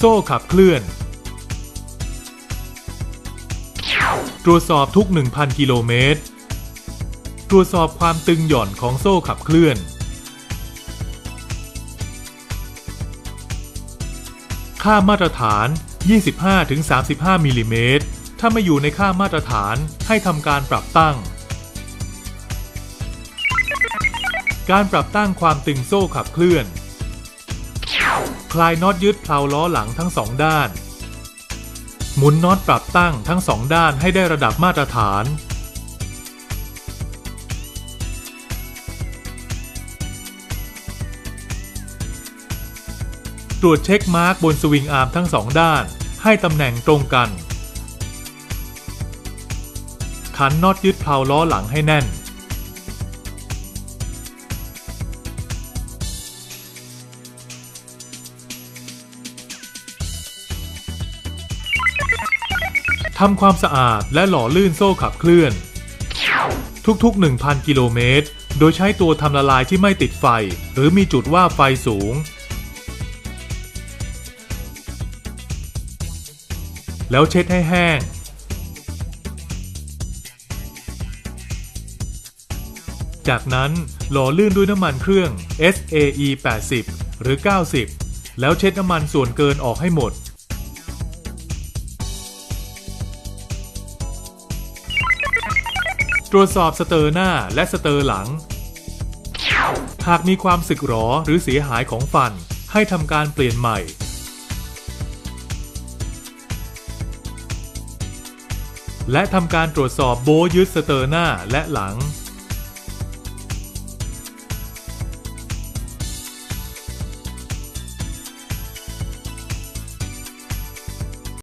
โซ่ขับเคลื่อน ตรวจสอบทุก 1,000 กิโลเมตร ตรวจสอบความตึงหย่อนของโซ่ขับเคลื่อน ค่ามาตรฐาน 25-35 มิลลิเมตร ถ้าไม่อยู่ในค่ามาตรฐานให้ทำการปรับตั้ง การปรับตั้งความตึงโซ่ขับเคลื่อน คลายน็อตยึดเพลาล้อหลังทั้งสองด้าน หมุนน็อตปรับตั้งทั้งสองด้านให้ได้ระดับมาตรฐาน ตรวจเช็คมาร์กบนสวิงอาร์มทั้งสองด้าน ให้ตำแหน่งตรงกัน ขันน็อตยึดเพลาล้อหลังให้แน่น ทำความสะอาดและหล่อลื่นโซ่ขับเคลื่อน ทุกๆ 1,000 กิโลเมตร โดยใช้ตัวทำละลายที่ไม่ติดไฟ หรือมีจุดว่าไฟสูง แล้วเช็ดให้แห้งจากนั้นหล่อลื่นด้วยน้ำมันเครื่อง SAE 80 หรือ 90 แล้วเช็ดน้ำมันส่วนเกินออกให้หมด ตรวจสอบสเตอร์หน้าและสเตอร์หลัง หากมีความสึกหรอหรือเสียหายของฟันให้ทำการเปลี่ยนใหม่ และทำการตรวจสอบโบยึดสเตอร์หน้าและหลัง